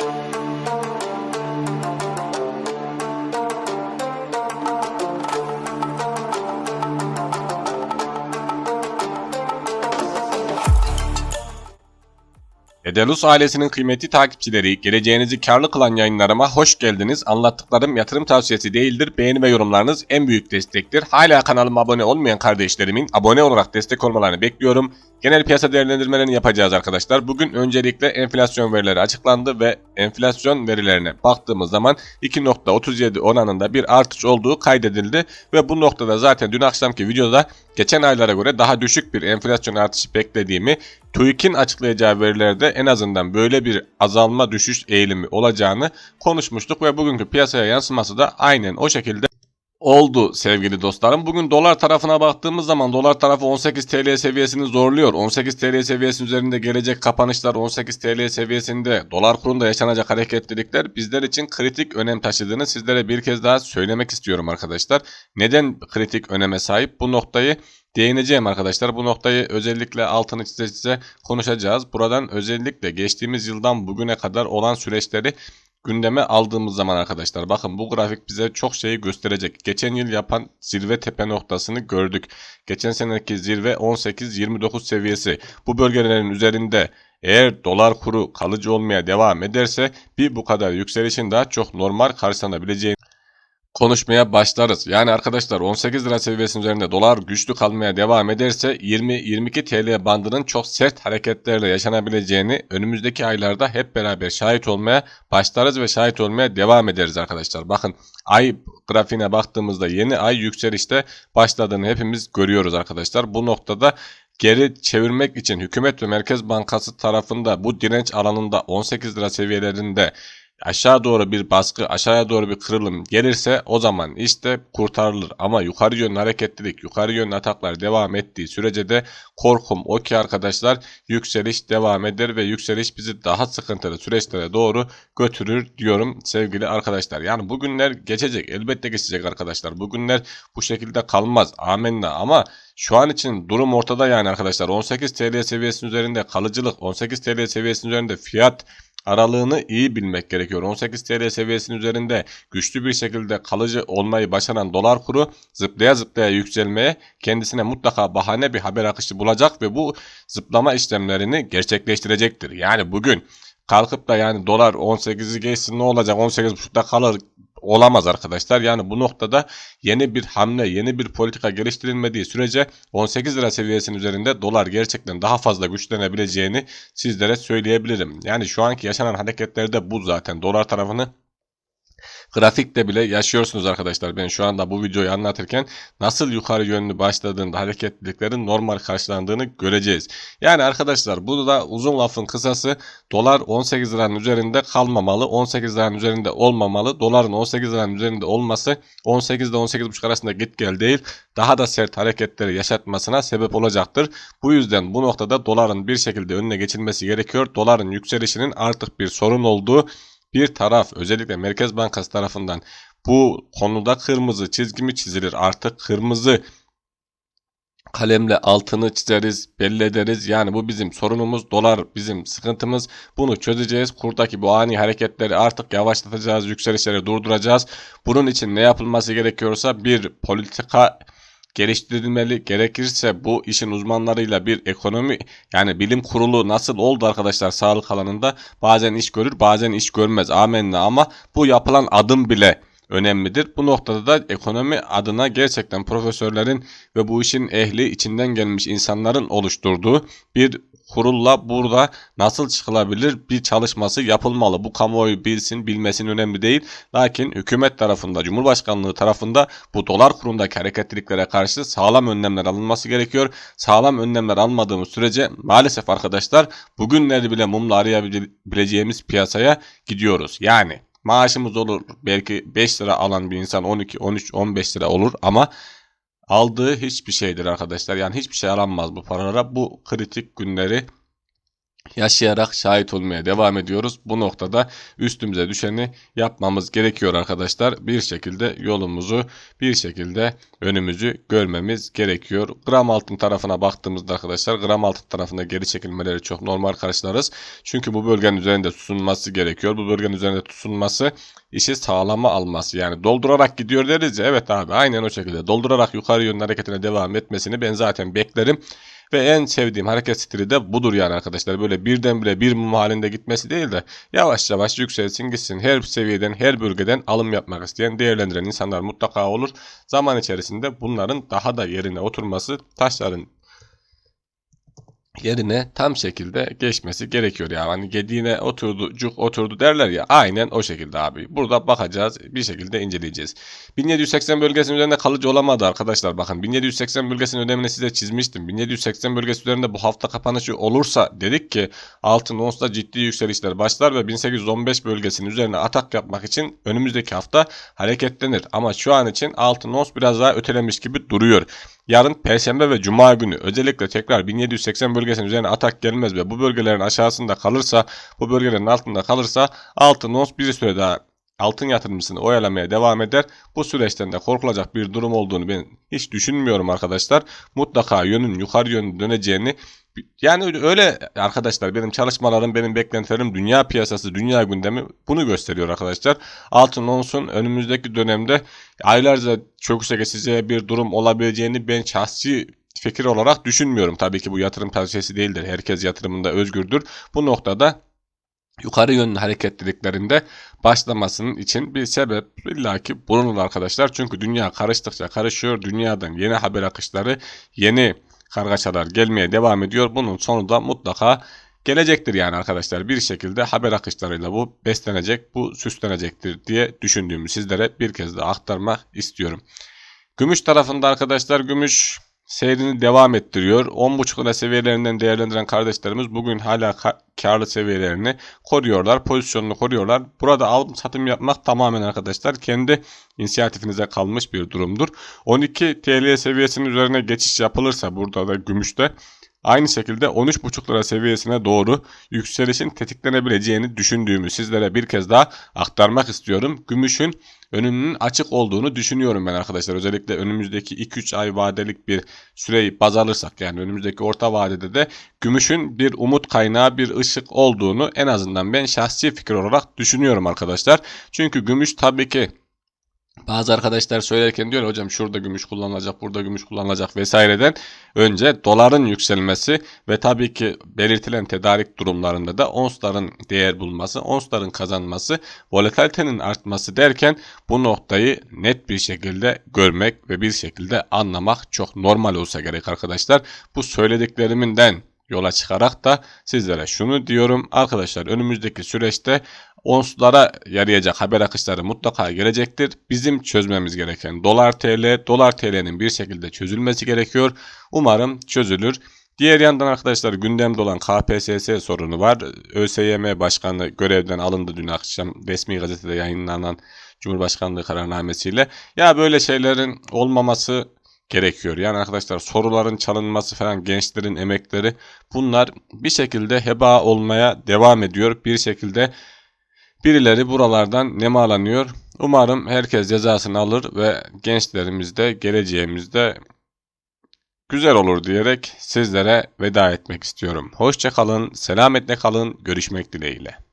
Thank you. Edelus ailesinin kıymetli takipçileri, geleceğinizi karlı kılan yayınlarıma hoş geldiniz. Anlattıklarım yatırım tavsiyesi değildir. Beğeni ve yorumlarınız en büyük destektir. Hala kanalıma abone olmayan kardeşlerimin abone olarak destek olmalarını bekliyorum. Genel piyasa değerlendirmelerini yapacağız arkadaşlar. Bugün öncelikle enflasyon verileri açıklandı ve enflasyon verilerine baktığımız zaman 2.37 oranında bir artış olduğu kaydedildi. Ve bu noktada zaten dün akşamki videoda geçen aylara göre daha düşük bir enflasyon artışı beklediğimi, TÜİK'in açıklayacağı verilerde en azından böyle bir azalma düşüş eğilimi olacağını konuşmuştuk ve bugünkü piyasaya yansıması da aynen o şekilde oldu sevgili dostlarım. Bugün dolar tarafına baktığımız zaman dolar tarafı 18 TL seviyesini zorluyor. 18 TL seviyesinin üzerinde gelecek kapanışlar 18 TL seviyesinde dolar kurunda yaşanacak hareketlilikler bizler için kritik önem taşıdığını sizlere bir kez daha söylemek istiyorum arkadaşlar. Neden kritik öneme sahip bu noktayı değineceğim arkadaşlar. Bu noktayı özellikle altını çize çize konuşacağız. Buradan özellikle geçtiğimiz yıldan bugüne kadar olan süreçleri gündeme aldığımız zaman arkadaşlar bakın bu grafik bize çok şeyi gösterecek. Geçen yıl yapan zirve tepe noktasını gördük. Geçen seneki zirve 18-29 seviyesi. Bu bölgelerin üzerinde eğer dolar kuru kalıcı olmaya devam ederse bir bu kadar yükselişin daha çok normal karşılanabileceğini konuşmaya başlarız. Yani arkadaşlar 18 lira seviyesinin üzerinde dolar güçlü kalmaya devam ederse 20-22 TL bandının çok sert hareketlerle yaşanabileceğini önümüzdeki aylarda hep beraber şahit olmaya başlarız ve şahit olmaya devam ederiz arkadaşlar. Bakın ay grafiğine baktığımızda yeni ay yükselişte başladığını hepimiz görüyoruz arkadaşlar. Bu noktada geri çevirmek için hükümet ve Merkez Bankası tarafında bu direnç alanında 18 lira seviyelerinde aşağı doğru bir baskı, aşağıya doğru bir kırılım gelirse o zaman işte kurtarılır. Ama yukarı yönlü hareketlilik, yukarı yönlü ataklar devam ettiği sürece de korkum o ki arkadaşlar yükseliş devam eder ve yükseliş bizi daha sıkıntılı süreçlere doğru götürür diyorum sevgili arkadaşlar. Yani bugünler geçecek, elbette geçecek arkadaşlar. Bugünler bu şekilde kalmaz. Amenna ama şu an için durum ortada yani arkadaşlar. 18 TL seviyesinin üzerinde kalıcılık, 18 TL seviyesinin üzerinde fiyat aralığını iyi bilmek gerekiyor. 18 TL seviyesinin üzerinde güçlü bir şekilde kalıcı olmayı başaran dolar kuru zıplaya zıplaya yükselmeye kendisine mutlaka bahane bir haber akışı bulacak ve bu zıplama işlemlerini gerçekleştirecektir. Yani bugün kalkıp da yani dolar 18'i geçsin ne olacak 18.5'da kalır olamaz arkadaşlar. Yani bu noktada yeni bir hamle, yeni bir politika geliştirilmediği sürece 18 lira seviyesinin üzerinde dolar gerçekten daha fazla güçlenebileceğini sizlere söyleyebilirim. Yani şu anki yaşanan hareketlerde bu zaten. Dolar tarafını Grafikte bile yaşıyorsunuz arkadaşlar. Ben şu anda bu videoyu anlatırken nasıl yukarı yönlü başladığında hareketliliklerin normal karşılandığını göreceğiz. Yani arkadaşlar bu da uzun lafın kısası dolar 18 liranın üzerinde kalmamalı. 18 liranın üzerinde olmamalı. Doların 18 liranın üzerinde olması 18 ile 18,5 arasında git gel değil. Daha da sert hareketleri yaşatmasına sebep olacaktır. Bu yüzden bu noktada doların bir şekilde önüne geçilmesi gerekiyor. Doların yükselişinin artık bir sorun olduğu bir taraf özellikle Merkez Bankası tarafından bu konuda kırmızı çizgi mi çizilir artık kırmızı kalemle altını çizeriz, belli ederiz. Yani bu bizim sorunumuz, dolar bizim sıkıntımız. Bunu çözeceğiz. Kurdaki bu ani hareketleri artık yavaşlatacağız, yükselişleri durduracağız. Bunun için ne yapılması gerekiyorsa bir politika geliştirilmeli. Gerekirse bu işin uzmanlarıyla bir ekonomi yani bilim kurulu nasıl oldu arkadaşlar sağlık alanında bazen iş görür bazen iş görmez amenna ama bu yapılan adım bile önemlidir. Bu noktada da ekonomi adına gerçekten profesörlerin ve bu işin ehli içinden gelmiş insanların oluşturduğu bir kurulla burada nasıl çıkılabilir bir çalışması yapılmalı. Bu kamuoyu bilsin bilmesin önemli değil. Lakin hükümet tarafında Cumhurbaşkanlığı tarafında bu dolar kurundaki hareketliliklere karşı sağlam önlemler alınması gerekiyor. Sağlam önlemler almadığımız sürece maalesef arkadaşlar bugünleri bile mumla arayabileceğimiz piyasaya gidiyoruz. Yani maaşımız olur belki 5 lira alan bir insan 12, 13, 15 lira olur ama aldığı hiçbir şeydir arkadaşlar. Yani hiçbir şey alanmaz bu paralara. Bu kritik günleri yaşayarak şahit olmaya devam ediyoruz. Bu noktada üstümüze düşeni yapmamız gerekiyor arkadaşlar. Bir şekilde yolumuzu bir şekilde önümüzü görmemiz gerekiyor. Gram altın tarafına baktığımızda arkadaşlar gram altın tarafında geri çekilmeleri çok normal karşılarız. Çünkü bu bölgenin üzerinde tutunması gerekiyor. Bu bölgenin üzerinde tutunması işi sağlama alması. Yani doldurarak gidiyor deriz ya evet abi aynen o şekilde doldurarak yukarı yönlü hareketine devam etmesini ben zaten beklerim. Ve en sevdiğim hareket stili de budur yani arkadaşlar. Böyle birdenbire bir mum halinde gitmesi değil de yavaş yavaş yükselsin gitsin. Her seviyeden her bölgeden alım yapmak isteyen değerlendiren insanlar mutlaka olur. Zaman içerisinde bunların daha da yerine oturması taşların yerine tam şekilde geçmesi gerekiyor. Yani hani gediğine oturdu, cuk oturdu derler ya. Aynen o şekilde abi. Burada bakacağız, bir şekilde inceleyeceğiz. 1780 bölgesinin üzerinde kalıcı olamadı arkadaşlar. Bakın 1780 bölgesinin önemini size çizmiştim. 1780 bölgesi üzerinde bu hafta kapanışı olursa dedik ki altın onsda ciddi yükselişler başlar ve 1815 bölgesinin üzerine atak yapmak için önümüzdeki hafta hareketlenir. Ama şu an için altın ons biraz daha ötelemiş gibi duruyor. Yarın Perşembe ve Cuma günü özellikle tekrar 1780 bölgesinin üzerine atak gelmez ve bu bölgelerin aşağısında kalırsa, bu bölgelerin altında kalırsa altın ons bir süre daha altın yatırımcısını oyalamaya devam eder. Bu süreçten de korkulacak bir durum olduğunu ben hiç düşünmüyorum arkadaşlar. Mutlaka yönün yukarı yönü döneceğini yani öyle arkadaşlar benim çalışmalarım, benim beklentilerim dünya piyasası, dünya gündemi bunu gösteriyor arkadaşlar. Altın onsun önümüzdeki dönemde aylarca çöküşe geçeceği bir durum olabileceğini ben şahsi fikir olarak düşünmüyorum. Tabii ki bu yatırım tavsiyesi değildir. Herkes yatırımında özgürdür. Bu noktada yukarı yönlü hareketliliklerinde başlamasının için bir sebep illaki bulunur arkadaşlar. Çünkü dünya karıştıkça karışıyor. Dünyadan yeni haber akışları, yeni kargaşalar gelmeye devam ediyor. Bunun sonu da mutlaka gelecektir yani arkadaşlar. Bir şekilde haber akışlarıyla bu beslenecek, bu süslenecektir diye düşündüğümü sizlere bir kez daha aktarmak istiyorum. Gümüş tarafında arkadaşlar gümüş seyrini devam ettiriyor. 10.5 lira seviyelerinden değerlendiren kardeşlerimiz bugün hala karlı seviyelerini koruyorlar. Pozisyonunu koruyorlar. Burada alım satım yapmak tamamen arkadaşlar kendi inisiyatifinize kalmış bir durumdur. 12 TL seviyesinin üzerine geçiş yapılırsa burada da gümüşte Aynı şekilde 13,5 lira seviyesine doğru yükselişin tetiklenebileceğini düşündüğümü sizlere bir kez daha aktarmak istiyorum. Gümüşün önünün açık olduğunu düşünüyorum ben arkadaşlar. Özellikle önümüzdeki 2-3 ay vadelik bir süreyi baz alırsak yani önümüzdeki orta vadede de gümüşün bir umut kaynağı bir ışık olduğunu en azından ben şahsi fikir olarak düşünüyorum arkadaşlar. Çünkü gümüş tabii ki bazı arkadaşlar söylerken diyor hocam şurada gümüş kullanılacak, burada gümüş kullanılacak vesaireden önce doların yükselmesi ve tabii ki belirtilen tedarik durumlarında da onsların değer bulması, onsların kazanması, volatilitenin artması derken bu noktayı net bir şekilde görmek ve bir şekilde anlamak çok normal olsa gerek arkadaşlar. Bu söylediklerinden yola çıkarak da sizlere şunu diyorum arkadaşlar önümüzdeki süreçte onslara yarayacak haber akışları mutlaka gelecektir. Bizim çözmemiz gereken dolar TL, dolar TL'nin bir şekilde çözülmesi gerekiyor. Umarım çözülür. Diğer yandan arkadaşlar gündemde olan KPSS sorunu var. ÖSYM Başkanı görevden alındı dün akşam resmi gazetede yayınlanan Cumhurbaşkanlığı kararnamesiyle. Ya böyle şeylerin olmaması gerekiyor. Yani arkadaşlar soruların çalınması falan gençlerin emekleri bunlar bir şekilde heba olmaya devam ediyor. Bir şekilde birileri buralardan nemalanıyor. Umarım herkes cezasını alır ve gençlerimizde geleceğimizde güzel olur diyerek sizlere veda etmek istiyorum. Hoşçakalın, selametle kalın, görüşmek dileğiyle.